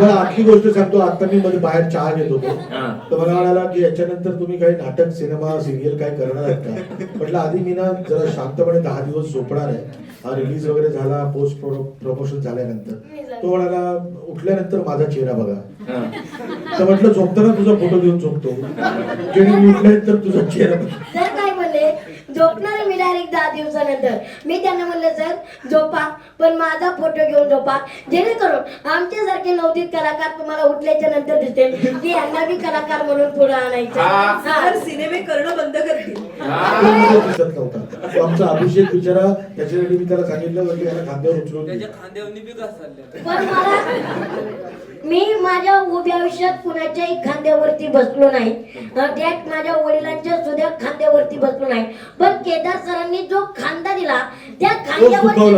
मला आतली गोष्ट सांगतो आता मी मध्ये बाहेर चहा घेत होतो. तर मला म्हणाला की याच्यानंतर तुम्ही काही नाटक सिनेमा सिरियल काय करणार आहेत का म्हटलं आधी मी ना जरा शांतपणे दहा दिवस झोपणार आहे हा रिलीज वगैरे झाला पोस्ट प्रमोशन झाल्यानंतर तो म्हणाला उठल्यानंतर माझा चेहरा बघा हा. तर म्हटलं झोपताना तुझा फोटो घेऊन झोपतो जेणे मी उठल्यानंतर तुझा चेहरा बघा. झोपणार मी डायरेक्ट दहा दिवसानंतर. मी त्यांना म्हणलं सर झोपा पण माझा फोटो घेऊन झोपा. जेणेकरून आमच्यासारखे नवदीत कलाकार तुम्हाला उठल्याच्या नंतर दिसतील की यांना बी कलाकार म्हणून पुढे आणायचं. तर सिनेमे करणं बंद करतील. दिसत आमचा अभिषेक बिचारा त्याच्यासाठी मी त्याला सांगितलं की याला खांद्यावर उचलून घे. त्याच्या खांद्यावरनी बी घास चालले पण मला मी माझ्या उभ्या आयुष्यात कुणाच्याही खांद्यावरती बसलो नाही. त्यात माझ्या वडिलांच्या सुद्धा खांद्यावरती बसलो नाही. पण केदार सरांनी जो खांदा दिला त्या खांद्यावरती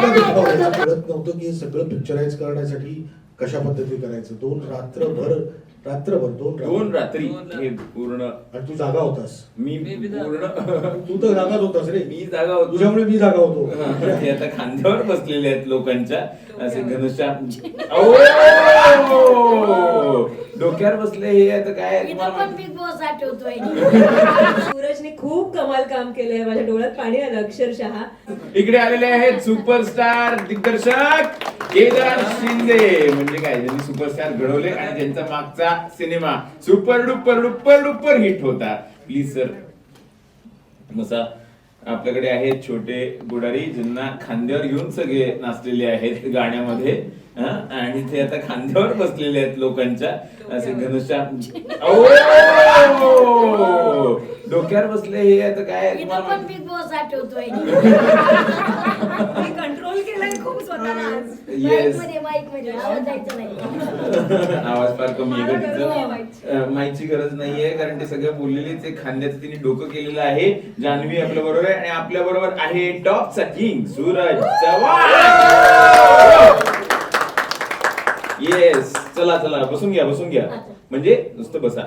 नव्हतं की हे सगळं पिक्चराईज करण्यासाठी कशा पद्धती करायचं? दोन रात्रभर रात्रभर दोन दोन रात्र हे पूर्ण. आणि तू जागा होतास. मी पूर्ण तू तर जागाच होतास रे. मी जागा होतो. तुझ्यामुळे मी जागा होतो. ते आता खांद्यावर बसलेले आहेत लोकांच्या. असे घनश्याम! डोक्यावर बसले हे आता काय इथं पण बिग बॉस आठवतोय सूरजने खूप कमाल काम केलंय. माझ्या डोळ्यात पाणी आलं अक्षरशः. इकडे आलेले आहेत सुपरस्टार दिग्दर्शक केदार शिंदे. म्हणजे काय त्यांनी सुपरस्टार घडवले आणि त्यांचा मागचा cinema super duper duper duper hit होता. प्लीज सर मसा आपल्याकडे आहेत छोटे बुडारी ज्यांना खांद्यावर घेऊन सगळे नाचलेले आहेत गाण्यामध्ये? आणि ते आता खांद्यावर बसलेले आहेत लोकांच्या. असे घनश्याम ओ! डोक्यावर बसले हे आता काय? माहिती- बिग बॉस आठवतोय. कंट्रोल केलाय खूप आवाज फार कमी आहे मला गरज नाहीये कारण ते सगळं बोललेलेच आहे खांद्याचं तिने डोकं केलेलं आहे. जान्हवी आपल्या बरोबर आहे आणि आपल्या बरोबर आहे टॉपचा किंग सूरज चव्हाण. येस चला चला. बसून घ्या बसून घ्या. म्हणजे नुसतं बसा.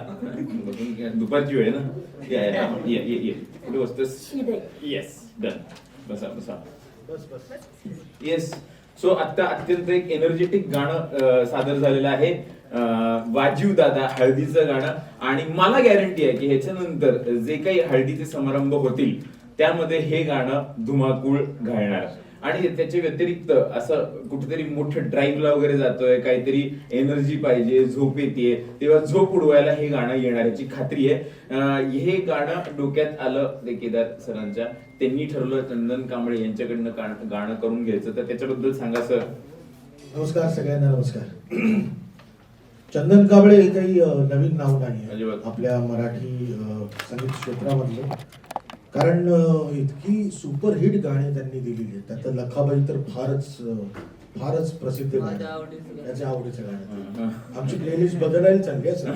बसून घ्या दुपारची वेळ आहे ना? या, या, ये. ये ये कुठे बसतोस? शिदे. येस डन बसा बसा. बस बस. येस सो आता अत्यंत एक एनर्जेटिक गाणं अं, सादर झालेलं आहे. अं, वाजीव दादा हळदीचं गाणं. आणि मला गॅरंटी आहे की ह्याच्यानंतर जे काही हळदीचे समारंभ होतील त्यामध्ये हे गाणं धुमाकूळ घालणार. आणि त्याच्या व्यतिरिक्त असं कुठेतरी मोठं ड्राईव्हला वगैरे जातोय काहीतरी एनर्जी पाहिजे झोप येते तेव्हा झोप उडवायला हे गाणं येणार याची खात्री आहे. हे गाणं डोक्यात आलं ते केदार सरांच्या. त्यांनी ठरवलं चंदन कांबळे यांच्याकडनं गाणं करून घ्यायचं. तर त्याच्याबद्दल सांगा सर. नमस्कार सगळ्यांना नमस्कार. चंदन काबळे हे काही नवीन नाव नाही आपल्या मराठी संगीत क्षेत्रामधलं. कारण इतकी सुपरहिट गाणी त्यांनी दिलेली आहेत. त्यात लखाबाई तर फारच फारच प्रसिद्ध. त्याच्या आवडीचं गाणं. आमची प्लेलिस्ट बदलायला चालली आहे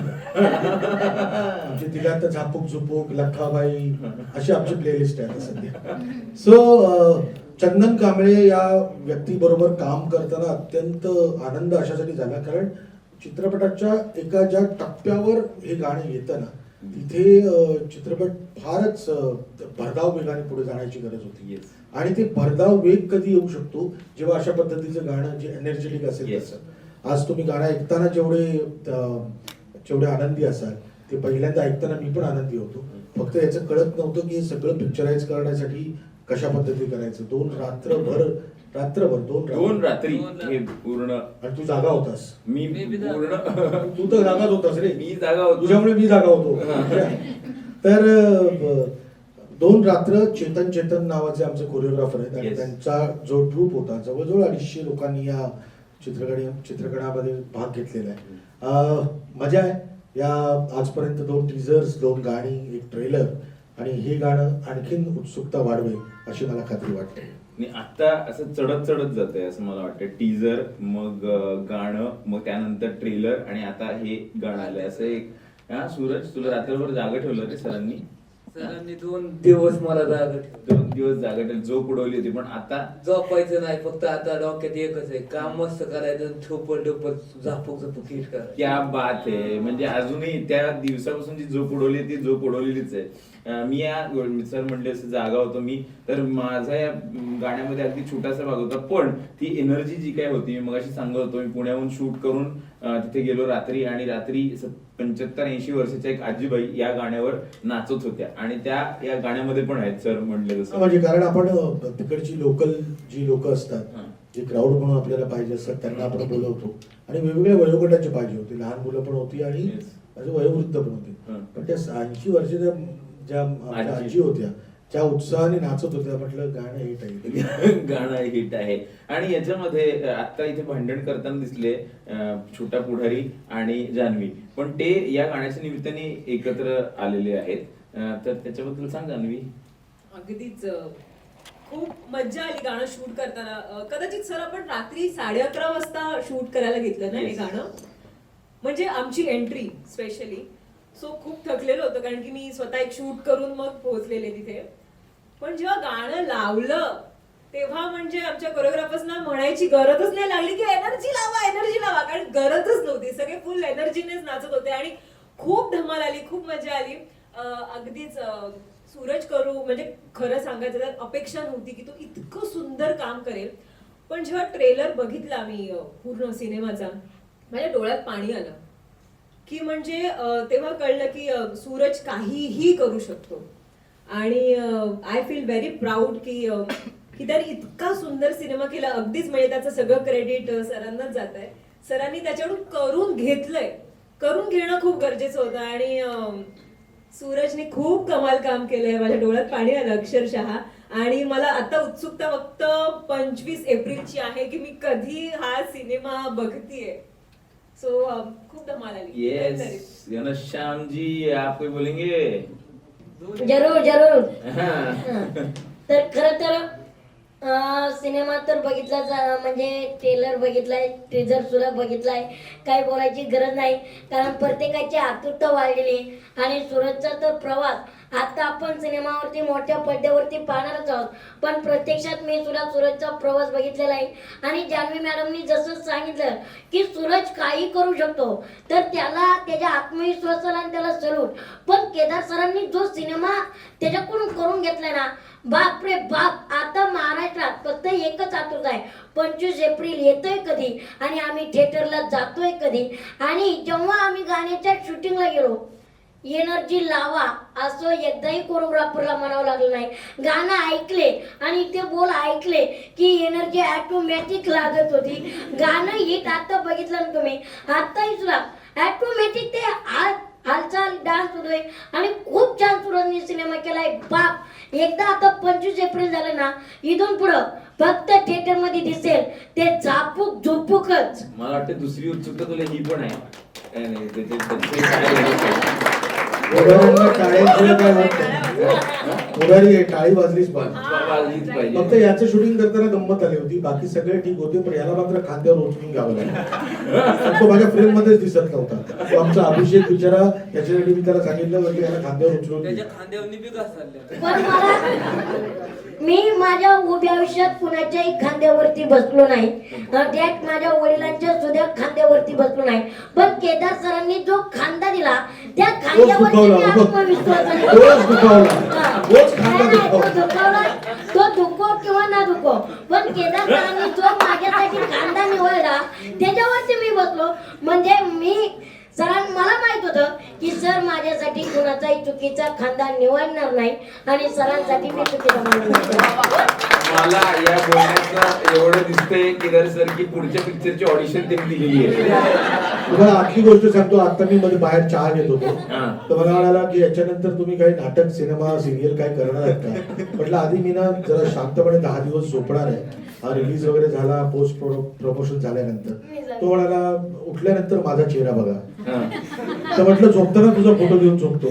आमची तिघात झापूक झुपूक लखाबाई अशी आमची प्लेलिस्ट आहे आता सध्या. सो चंदन कांबळे या व्यक्तीबरोबर काम करताना अत्यंत आनंद अशासाठी झाला. कारण चित्रपटाच्या एका ज्या टप्प्यावर हे गाणं येतं ना तिथे चित्रपट फारच भरधाव वेगाने पुढे जाण्याची गरज होती. आणि ते भरधाव वेग कधी येऊ शकतो? जेव्हा अशा पद्धतीचं गाणं जे एनर्जेटिक असेल. तसं. आज तुम्ही गाणं ऐकताना जेवढे जेवढे आनंदी असाल ते पहिल्यांदा ऐकताना मी पण आनंदी होतो. फक्त याचं कळत नव्हतं की हे सगळं पिक्चराईज करण्यासाठी कशा पद्धती करायचं? दोन रात्रभर रात्रभर दोन दोन रात्री हे पूर्ण आणि तू जागा होतास. मी. पूर्ण तू तर जागाच होतास रे. मी जागा होतो. तुझ्यामुळे मी जागा होतो. तर दोन रात्र चेतन चेतन नावाचे आमचे कोरिओग्राफर आहेत. आणि. त्यांचा जो ट्रूप होता जवळजवळ अडीचशे लोकांनी या चित्रकडी चित्रकणामध्ये भाग घेतलेला आहे. मजा आहे. या आजपर्यंत दोन टीजर्स दोन गाणी एक ट्रेलर आणि हे गाणं आणखीन उत्सुकता वाढवेल अशी मला खात्री वाटते. आणि आता असं चढत चढत जात आहे असं मला वाटतं टीजर मग गाणं मग त्यानंतर ट्रेलर आणि आता हे गाणं आलंय. असं एक हा सूरज तुला रात्रभर जागा ठेवलं रे सरांनी? सरांनी दोन दिवस मला जागा ठेवली. दोन दिवस जागा ठेवली झोप उडवली होती पण आता? झोपायचं नाही फक्त आता डोक्यात एकच आहे काम मस्त करायचं ठोपर ठोपर झापूक झपूक हिट करायचं. क्या बात आहे. म्हणजे अजूनही त्या दिवसापासून जी झोप उडवली ती झोप उडवलेलीच आहे. अं, मी या सर म्हणले असं जागा होतो मी. तर माझा या गाण्यामध्ये अगदी छोटासा भाग होता पण ती एनर्जी जी काय होती मी मगाशी सांगत होतो मी पुण्याहून शूट करून अं, तिथे गेलो रात्री आणि रात्री पंच्याहत्तर ऐंशी वर्षाच्या एक आजीबाई या गाण्यावर नाचत होत्या. आणि त्या या गाण्यामध्ये पण आहेत सर म्हणले तसं. म्हणजे कारण आपण तिकडची लोकल जी लोक असतात. जे क्राऊड म्हणून आपल्याला पाहिजे असतात त्यांना आपण बोलवतो. आणि वेगवेगळ्या वयोगटाचे पाहिजे होते. लहान मुलं पण होती आणि वयोवृद्ध पण होते. पण त्या ऐंशी वर्षाच्या ज्या आजी. होत्या त्या उत्साहाने नाचत होत्या. म्हटलं गाणं हिट आहे. गाणं हिट आहे. आणि याच्यामध्ये आता इथे भांडण करताना दिसले छोटा पुढारी आणि जान्हवी. पण ते या गाण्याच्या निमित्ताने एकत्र आलेले आहेत. अं, तर त्याच्याबद्दल सांग जान्हवी अगदीच अं, खूप मज्जा आली गाणं शूट करताना. अं, कदाचित सर आपण रात्री साडे अकरा वाजता शूट करायला घेतलं ना हे Yes. गाणं? म्हणजे आमची एंट्री स्पेशली सो खूप थकलेलो होतो कारण की मी स्वतः एक शूट करून मग पोहोचलेले तिथे. पण जेव्हा गाणं लावलं तेव्हा म्हणजे आमच्या कोरिओग्राफर्सना म्हणायची गरजच नाही लागली की एनर्जी लावा एनर्जी लावा. कारण गरजच नव्हती. सगळे फुल एनर्जीनेच नाचत होते आणि खूप धमाल आली खूप मजा आली. अगदीच सूरज करू म्हणजे खरं सांगायचं तर अपेक्षा नव्हती की तो इतकं सुंदर काम करेल. पण जेव्हा ट्रेलर बघितला मी पूर्ण सिनेमाचा माझ्या डोळ्यात पाणी आलं. की म्हणजे तेव्हा कळलं की सूरज काहीही करू शकतो. आणि आय फील व्हेरी प्राऊड की की त्याने इतका सुंदर सिनेमा केला अगदीच म्हणजे त्याचं सगळं क्रेडिट सरांनाच जात आहे सरांनी त्याच्याकडून करून घेतलंय. करून घेणं खूप गरजेचं होतं आणि सूरजने खूप कमाल काम केलंय. माझ्या डोळ्यात पाणी आलं अक्षरशः. आणि मला आता उत्सुकता फक्त पंचवीस एप्रिलची आहे की मी कधी हा सिनेमा बघतीये. सो खूप धमाल आली. येस घनश्याम जी आप बोलेंगे? जरूर जरूर. तर खर तर सिनेमा तर बघितलाच म्हणजे ट्रेलर बघितलाय ट्रेजर सुद्धा बघितलाय काही बोलायची गरज नाही कारण प्रत्येकाची आतुरता वाढलेली आहे. आणि सुरतचा तर प्रवास आता आपण सिनेमावरती मोठ्या पडद्यावरती पाहणारच आहोत. पण प्रत्यक्षात मी सुद्धा सूरजचा प्रवास बघितलेला आहे. आणि जान्हवी मॅडमनी जसं सांगितलं की सूरज काही करू शकतो तर त्याला त्याच्या आत्मविश्वासाला आणि त्याला सलूट. पण केदार सरांनी जो सिनेमा त्याच्याकडून करून घेतलाय ना बाप रे बाप आता महाराष्ट्रात फक्त एकच आतुरता आहे. पंचवीस एप्रिल येतोय कधी आणि आम्ही थिएटरला जातोय कधी. आणि जेव्हा आम्ही गाण्याच्या शूटिंगला गेलो एनर्जी लावा असं एकदाही कोरिओग्राफरला म्हणावं लागलं नाही. गाणं ऐकले आणि ते बोल ऐकले की एनर्जी ऑटोमॅटिक लागत होती. गाणं हिट आता बघितलं ना तुम्ही? आताही सुद्धा. ऑटोमॅटिक ते हात हालचाल डान्स होतोय आणि खूप छान सुरजनी सिनेमा केलाय. बाप! एकदा आता पंचवीस एप्रिल झालं ना इथून पुढं फक्त थिएटरमध्ये दिसेल. ते झापूक झोपूकच. मला वाटतं दुसरी उत्सुकता तुला ही पण आहे. काय. पुढारी आहे, टाळी वाजलीच पाहिजे. फक्त याचं शूटिंग करताना गंमत आली होती. बाकी सगळे ठीक होते पण याला मात्र खांद्यावर उचलून घ्यावं लागलं. तो माझ्या फ्रेम मध्येच दिसत नव्हता. तो आमचा अभिषेक बिचारा याच्यासाठी मी त्याला सांगितलं म्हणजे याला खांद्यावर उचलून मी माझ्या उभ्या आयुष्यात कुणाच्याही खांद्यावरती बसलो नाही. त्यात माझ्या वडिलांच्या सुद्धा खांद्यावरती बसलो नाही. पण केदार सरांनी जो खांदा दिला त्या खांद्यावरती मी. आत्मविश्वासाने तोच दुखावला. तोच खांदा नाही, नाही, तो दुखावला. दुखावला तो दुखो किंवा ना दुखो पण केदार सरांनी जो माझ्यासाठी खांदा निवडला त्याच्यावरती मी बसलो म्हणजे मी सरां मला माहीत होतं की सर माझ्यासाठी कुणाचाही चुकीचा खांदा निवडणार नाही आणि सरांसाठी मी चुकीचा मानणार नाही. मला या बोलण्याचं एवढं दिसतंय केदार सर की पुढच्या पिक्चरची ऑडिशन त्यांनी दिलेली आहे. तुम्हाला आखरी गोष्ट सांगतो आता मी मध्ये बाहेर चहा घेत होतो. हा. तर मला म्हणाला की याच्यानंतर तुम्ही काही नाटक सिनेमा सिरियल काय करणार आहेत का? म्हटलं आधी मी ना जरा शांतपणे दहा दिवस झोपणार आहे. हा रिलीज वगैरे झाला पोस्ट प्रमोशन झाल्यानंतर. तो म्हणाला उठल्यानंतर माझा चेहरा बघा. हा. तर म्हटलं झोपताना तुझा फोटो घेऊन झोपतो.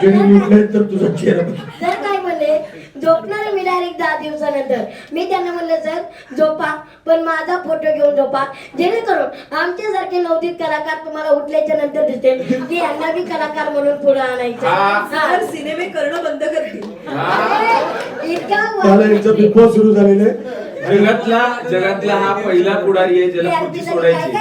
जेणे उठल्यानंतर तुझा चेहरा बघा. झोपणार मी डायरेक्ट दहा दिवसानंतर. मी त्यांना म्हणलं सर झोपा. पण माझा फोटो घेऊन झोपा. जेणेकरून आमच्यासारखे नवदीत कलाकार तुम्हाला उठल्याच्या नंतर दिसतील की यांना बी कलाकार म्हणून पुढे आणायचं हा. हा. सिनेमे करणं बंद करतील. इतका बिग बॉस सुरू झालेलं आहे. जगातला जगातला हा पहिला पुढारी आहे ज्याला सोडायची.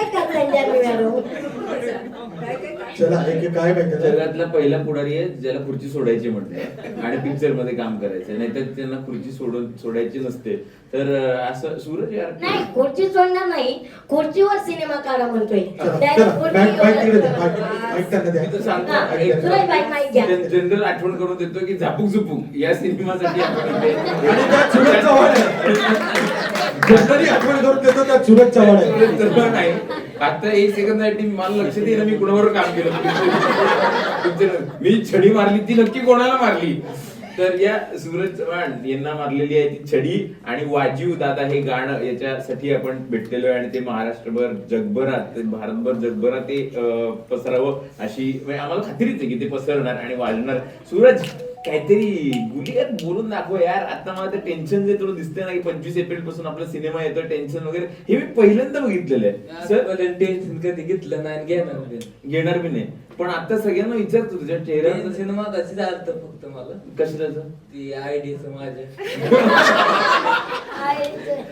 काय एक माहिती जगातला पहिला पुढारी आहे ज्याला खुर्ची सोडायची म्हणते आणि पिक्चरमध्ये काम करायचं नाहीतर त्यांना खुर्ची सोडून सोडायची नसते. तर असं सूरज यार नाही खुर्ची सोडणार नाही. खुर्चीवर सिनेमा काढा म्हणतोय. जनरल आठवण करून देतो की झापूक झुपूक. या सिनेमासाठी जनरली आठवण करून देतो त्यात सुरज चव्हाण आहे. सूरज चव्हाण आहे. आता एक सेकंदासाठी मला लक्ष दे मी कुणावर काम केलं? मी छडी मारली ती नक्की कोणाला मारली? तर या सूरज चव्हाण यांना मारलेली आहे ती छडी आणि वाजीव दादा हे गाणं याच्यासाठी आपण भेटलेलो आहे आणि ते महाराष्ट्रभर जगभरात भारतभर जगभरात ते पसरावं अशी म्हणजे आम्हाला खात्रीच आहे की ते पसरणार आणि वाजणार. सूरज काहीतरी गुलियात बोलून दाखव यार. आता मला ते टेन्शन जे तुला दिसतंय ना की पंचवीस एप्रिलपासून आपला सिनेमा येतो टेन्शन वगैरे. हे मी पहिल्यांदा बघितलेलं आहे. सर टेन्शन कधी घेतलं नाही आणि घेणार. घेणार मी नाही. पण आता सगळ्यांना विचारतो तुझ्या चेहऱ्यावर. सिनेमा कशी चालतं फक्त मला? कशाचं ती आयडीच माझ्या. आहे.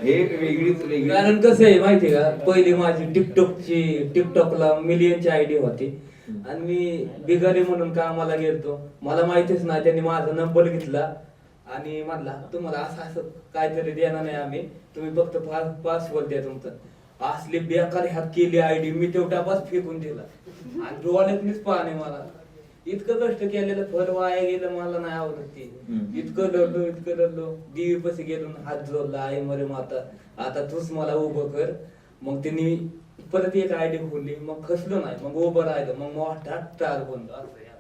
हे वेगळीच वेगळी कारण कसं आहे माहिती का? पहिली माझी टिकटॉकची टिकटॉकला मिलियनची आयडी होती. आणि मी बिगारी म्हणून कामाला गेलतो. मला माहितीच नाही त्यांनी माझा नंबर घेतला. आणि म्हणला तुम्हाला असं असं काहीतरी देणार नाही आम्ही. तुम्ही फक्त पासवर्ड द्या तुमचा. असली बेकार ह्यात केली आयडी मी तेवढा पास फेकून दिला. आणि डोळ्यातनीच पाणी मला. इतकं कष्ट केलेलं फळ वाया गेलं मला नाही आवडत ते. इतकं रडलो इतकं रडलो. देवी पशी गेलो हात जोडला आई मरे माता आता तूच मला उभं कर. मग त्यांनी परत एक आयडी खोलली मग खसलो नाही मग उभं राहिलं मग मोठा असं यार.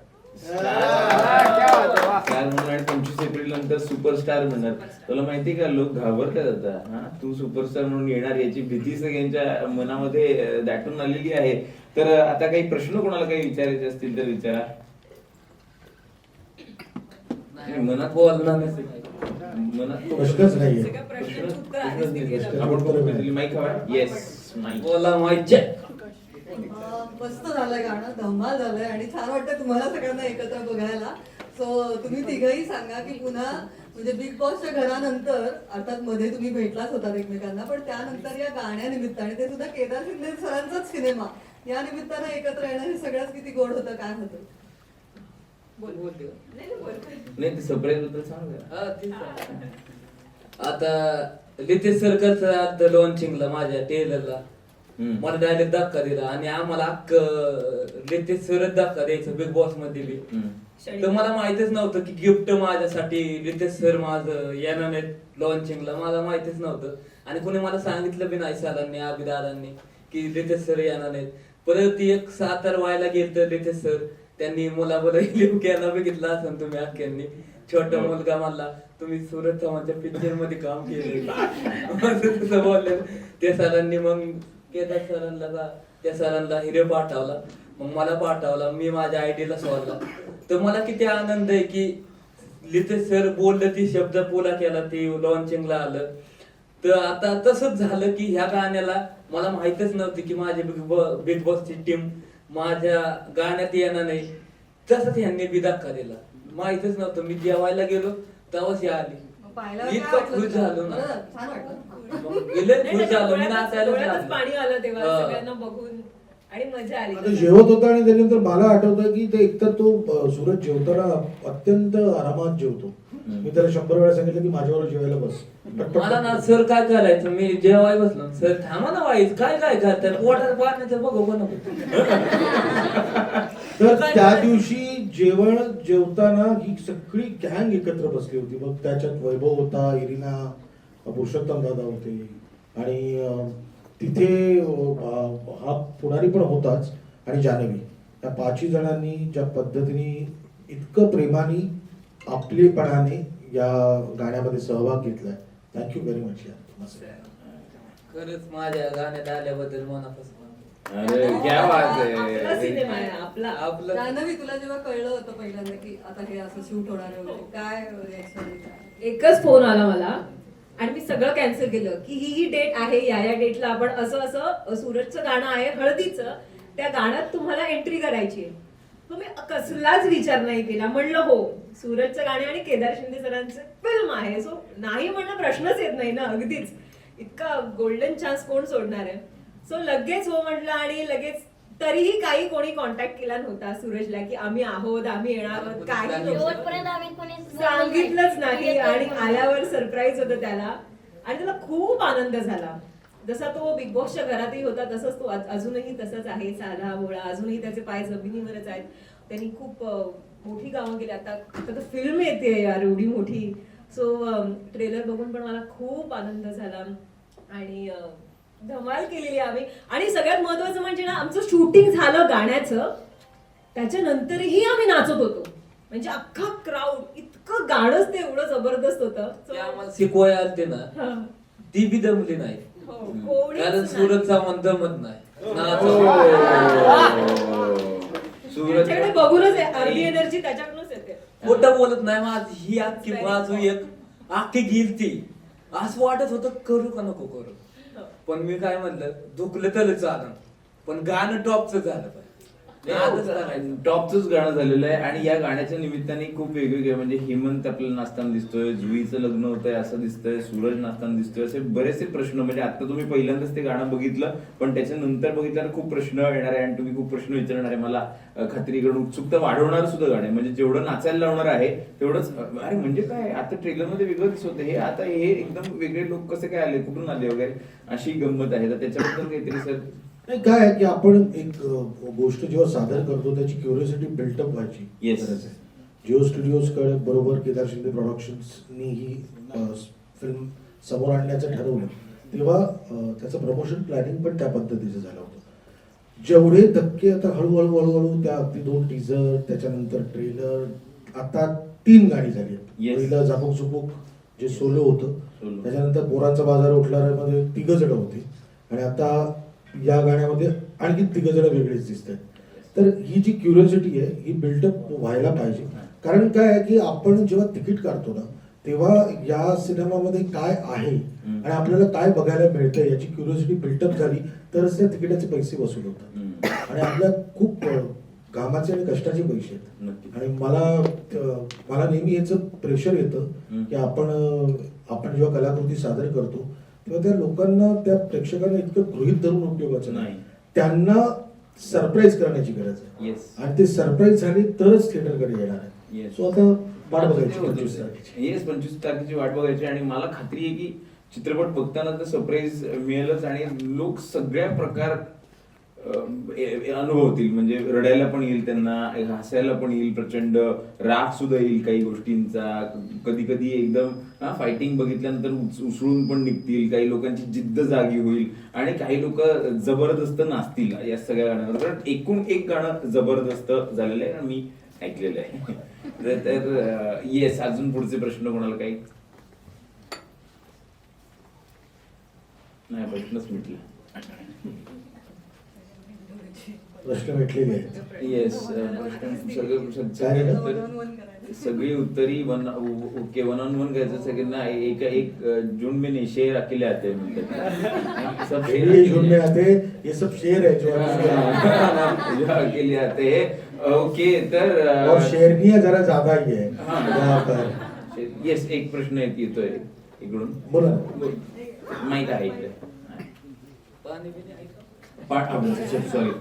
स्टार म्हणून आणि पंचवीस एप्रिल नंतर सुपरस्टार म्हणणार तुला माहिती का लोक घाबरतात आता हा? तू सुपरस्टार म्हणून येणार याची भीती सगळ्यांच्या मनामध्ये अं, दाटून आलेली आहे. तर अं, आता काही प्रश्न कोणाला काही विचारायचे असतील तर विचारा. नाही, मनात बोलणार नाही. मनात प्रश्नच नाहीये. प्रश्न दिली आहेत. आपण कोण माईक हवा? येस बोला माहिती मस्त झालंय गाणं धमाल झालंय आणि छान वाटतं तुम्हाला सगळ्यांना एकत्र बघायला सो तुम्ही तिघही सांगा की पुन्हा म्हणजे बिग बॉसच्या घरानंतर अर्थात मध्ये तुम्ही भेटलाच होता एकमेकांना पण त्यानंतर या गाण्यानिमित्ताने ते सुद्धा केदार शिंदे सरांचाच सिनेमा या निमित्तानं एकत्र येणं हे सगळ्यात किती गोड होतं काय होतं बोल. नाही, नाही, बोल. नाही ते सरप्राईजबद्दल सांग. आता लितेश सरकारचं आता लॉन्चिंगला माझ्या टेलरला हम्म. मला डायरेक्ट धक्का दिला आणि आम्हाला अख्ख लितेश सरच धक्का द्यायचं बिग बॉसमध्ये बी. हम्म. तर मला माहितच नव्हतं की गिफ्ट माझ्यासाठी लितेश सर माझं येणार नाहीत लॉन्चिंगला मला माहितच नव्हतं. आणि कोणी मला सांगितलं बी नाही सरांनी अभिदादांनी की लितेश सर येणार नाहीत परत एक सातार व्हायला गेलं तर लितेश सर त्यांनी मुलाबरोबर लिहू केला बघितला असं तुम्ही अख्ख्यांनी. छोटा मुलगा म्हणला तुम्ही सुरत चव्हाणच्या पिक्चरमध्ये काम केले बोलले. त्या सरांनी मग केदार सरांना जा- त्या सरांना हिरे पाठवला. मग मला पाठवला मी माझ्या आयडीला सोडला. तर मला किती आनंद आहे की लिथे सर बोललं ती शब्द पोला केला ते लॉन्चिंगला आलं. तर आता तसंच झालं की ह्या गाण्याला मला माहितच नव्हती की माझी बिग बॉसची टीम माझ्या गाण्यात येणार नाही. तसंच ह्यांनी बी धक्का दिला माहितच नव्हतं मी जेवायला गेलो तेव्हाच ही आली. इतकं खुश? झालो ना. बरं, छान वाटलं. मग गेले खुश झालो मी डोळ्यातच- नाचायला पाणी आलं तेव्हा हा. सगळ्यांना बघून आणि मजा आली. आता जेवत होता आणि त्याच्यानंतर मला आठवतं की ते एकतर तो अ, सूरज जेवताना अत्यंत आरामात जेवतो. मी त्याला शंभर वेळा सांगितलं की माझ्यावर जेवायला बस. पटपट मला ना सर काय करायचं मी जेवाय बसलो. सर थांबा ना वाईस काय काय करताय? पोटात पाण्याचं बघू बनव तर त्या दिवशी जेवण जेवताना ही सगळी गँग एकत्र बसली होती. मग त्याच्यात वैभव होता इरिना पुरुषोत्तम दादा होते. आणि तिथे हा पुढारी पण होताच. आणि जानवी. या पाचही जणांनी ज्या पद्धतीने इतकं प्रेमाने आपलेपणाने या गाण्यामध्ये सहभाग घेतलाय. थँक्यू व्हेरी मच यार मस्त. खरंच माझ्या गाण्यात आल्याबद्दल मनापासून अरे क्या बात आपला सिनेमा आहे. आहे आपला आपलं जान्हवी तुला जेव्हा कळलं होतं पहिल्यांदा की आता हे असं शूट होणार आहे वगैरे, काय रिॲक्शन एकच फोन आला मला आणि मी सगळं कॅन्सल केलं की ही ही डेट आहे या या डेटला आपण असं असं सूरजचं गाणं आहे हळदीचं त्या गाण्यात तुम्हाला एंट्री करायची आहे. मग मी कसलाच विचार नाही केला. म्हणलं हो सूरजचं गाणे आणि केदार शिंदे सरांचं फिल्म आहे. सो नाही म्हणणं प्रश्नच येत नाही ना अगदीच. इतका गोल्डन चान्स कोण सोडणार आहे? सो लगेच हो म्हटलं आणि लगेच तरीही काही कोणी कॉन्टॅक्ट केला नव्हता सूरजला की आम्ही आहोत आम्ही येणार आहोत काही नव्हतं. शेवटपर्यंत आम्ही कोणी सांगितलंच नाही आणि आल्यावर सरप्राईज होतं त्याला. आणि त्याला खूप आनंद झाला. जसा तो बिग बॉसच्या घरातही होता तसंच तो अजूनही तसंच आहे साधा भोळा. अजूनही त्याचे पाय जमिनीवरच आहेत. त्यांनी खूप मोठी कामं केली आता आता तर फिल्म येते यार एवढी मोठी. सो ट्रेलर बघून पण मला खूप आनंद झाला. आणि धमाल केलेली आम्ही आणि सगळ्यात महत्वाचं म्हणजे ना आमचं शूटिंग झालं गाण्याचं त्याच्यानंतरही आम्ही नाचत होतो. म्हणजे अख्खा क्राऊड इतकं गाणंच ते एवढं जबरदस्त होतं. ते आम्हाला शिकवाय आलते ना हा. ती बी दमली नाही. हो, कारण. सुरतचा मन दमत नाही. सूरज त्याच्याकडे बघूनच आहे, अर्धी एनर्जी त्याच्याकडूनच येते. खोटं बोलत नाही माझ. ही अख्खी बाजू एक अख्खी गिलती असं वाटत होतं करू का नको करू. पण मी काय म्हणलं दुखलं तर चालन पण गाणं टॉपचं झालं पाहिजे. टॉपच गाणं झालेलं आहे. आणि या गाण्याच्या निमित्ताने खूप वेगवेगळे म्हणजे हेमंत आपल्याला नाचताना दिसतोय जुईचं लग्न होतंय असं दिसतंय सूरज नाचताना दिसतोय असे बरेचसे प्रश्न. म्हणजे आता तुम्ही पहिल्यांदाच ते गाणं बघितलं पण त्याच्यानंतर बघितल्यावर खूप प्रश्न येणार आहे आणि तुम्ही खूप प्रश्न विचारणार आहे. मला खात्री करून उत्सुकता वाढवणार सुद्धा गाणं म्हणजे जेवढं नाचायला लावणार आहे तेवढंच अरे म्हणजे काय? आता ट्रेलरमध्ये वेगळं दिसत हे आता हे एकदम वेगळे लोक कसे काय आले? कुठून आले वगैरे? अशी गंमत आहे. तर त्याच्याबद्दल काहीतरी सर नाही काय आहे की आपण एक गोष्ट जेव्हा सादर करतो त्याची क्युरियोसिटी बिल्टअप व्हायची जिओ स्टुडिओजकडे बरोबर केदार शिंदे प्रोडक्शन्सनी ही फिल्म समोर आणण्याचं ठरवलं. तेव्हा त्याचं प्रमोशन प्लॅनिंग पण त्या पद्धतीचं झालं होतं. जेवढे धक्के आता हळूहळू हळूहळू त्या अगदी दोन टीझर त्याच्यानंतर ट्रेलर आता तीन गाणी झाली. पहिलं झापूक झुपूक जे सोलो होतं. त्याच्यानंतर पोरांचा बाजार उठल्यामध्ये तिघ जण होती. आणि आता या गाण्यामध्ये आणखी तिघ जण वेगळीच दिसत आहेत तर ही जी क्युरियोसिटी आहे ही बिल्डअप व्हायला पाहिजे कारण काय आहे की आपण जेव्हा तिकीट काढतो ना तेव्हा या सिनेमामध्ये काय आहे. आणि आपल्याला काय बघायला मिळतंय याची क्युरियोसिटी बिल्डअप झाली तरच त्या तिकिटाचे पैसे वसूल होतात. आणि आपल्या खूप कामाचे आणि कष्टाचे पैसे आहेत. आणि मला मला नेहमी याचं प्रेशर येतं. की आपण आपण जेव्हा कलाकृती सादर करतो तेव्हा त्या लोकांना त्या प्रेक्षकांना इतकं गृहित धरून उपयोगाचं नाही. त्यांना सरप्राईज करण्याची गरज आहे. येस आणि ते सरप्राईज झाली तरच थिएटरकडे येणार आहे. सो आता वाट बघायची पंचवीस तारखेची. येस पंचवीस तारखेची वाट बघायची. आणि मला खात्री आहे की चित्रपट बघताना तर सरप्राईज मिळेलच. आणि लोक सगळ्या प्रकार अनुभवतील म्हणजे रडायला पण येईल त्यांना हसायला पण येईल प्रचंड राग सुद्धा येईल काही गोष्टींचा. कधी कधी एकदम फायटिंग बघितल्यानंतर उसळून पण निघतील काही लोकांची जिद्द जागी होईल आणि काही लोक जबरदस्त नाचतील या सगळ्या गाण्यांवर. कारण एकूण एक गाणं जबरदस्त झालेलं आहे आणि मी ऐकलेलं आहे. तर- तर येस अजून पुढचे प्रश्न कोणाला काही? नाही प्रश्नच मिटला. प्रश्न भेटलेले आहेत येस प्रश्न सगळे काय झालं? One on सगळी उत्तरी one okay one on one घ्यायचं सगळ्यांना एक एक जून में नहीं शेर अकेले आते हैं म्हणतात. सब शेर ये झुंड में आते ये सब शेर है जो जो अकेले आते. हैं ओके तर अ, और शेरनिया जरा ज़्यादा ही है हाँ. यहाँ पर। येस एक प्रश्न येत- येतोय इकडून. बोला. ना. माहित आहे इकडे. सॉरी.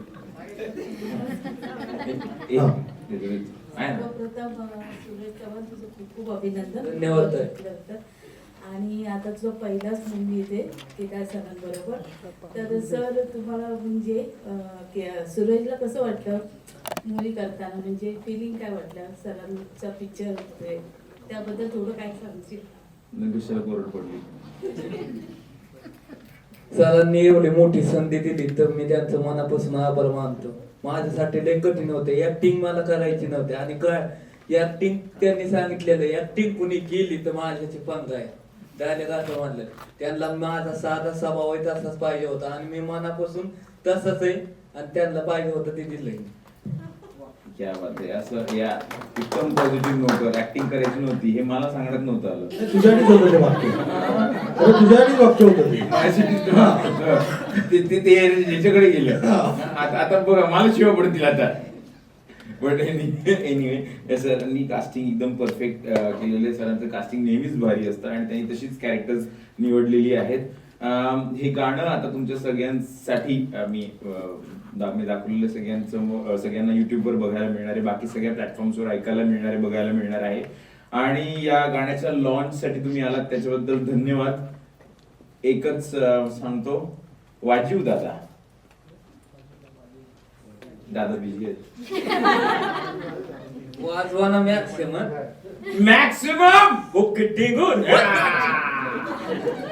सर्वप्रथम अ, सुरेश चव्हाण तुझं खूप अभिनंदन. धन्यवाद. आणि आता तुझा पहिलाच मूवी येते केदार सरांबरोबर तर सर तुम्हाला म्हणजे सुरेशला कसं वाटलं मूवी करताना? म्हणजे फिलिंग काय वाटलं सरांचा पिक्चर त्याबद्दल थोडं काय सांगशील? कशाला कोरड पडली. सरांनी एवढी मोठी संधी दिली तर मी त्यांचं मनापासून आभार मानतो. माझ्यासाठी लय कठीण होते. ऍक्टिंग मला करायची नव्हती. आणि काय? ऍक्टिंग त्यांनी सांगितलेलं ऍक्टिंग कुणी केली तर माझ्याची पंगा आहे. डायरेक्ट असं म्हणलं. त्यांना माझा साधा स्वभाव आहे तसाच पाहिजे होता. आणि मी मनापासून तसंच आहे. आणि त्यांना पाहिजे होतं ते दिलंय. क्या बात आहे असं या उत्तम पॉझिटिव्ह नोकर ऍक्टिंग करायची नव्हती. हे मला सांगण्यात नव्हतं आलं. तुझ्यानेच होतं ते वाक्य. खरं तुझ्यानेच वाक्य होतं ते. ते ते ते याच्याकडे गेलं. आता आता बघा मला शिवा पडतील आता. बट एनिवे सरांनी कास्टिंग एकदम परफेक्ट केलेले सरांचं कास्टिंग नेहमीच भारी असतं आणि त्यांनी तशीच कॅरेक्टर्स निवडलेली आहेत. हे गाणं आता तुमच्या सगळ्यांसाठी मी मी दाखवलेलं सगळ्यांचं सगळ्यांना युट्यूबवर बघायला मिळणार आहे. बाकी सगळ्या प्लॅटफॉर्म्सवर ऐकायला मिळणार आहे बघायला मिळणार आहे. आणि या गाण्याच्या लॉन्च साठी तुम्ही आलात त्याच्याबद्दल धन्यवाद. एकच सांगतो. वाजीव दादा. दादा बिझी आहेत. वाजवाना मॅक्सिमम मॅक्सिमम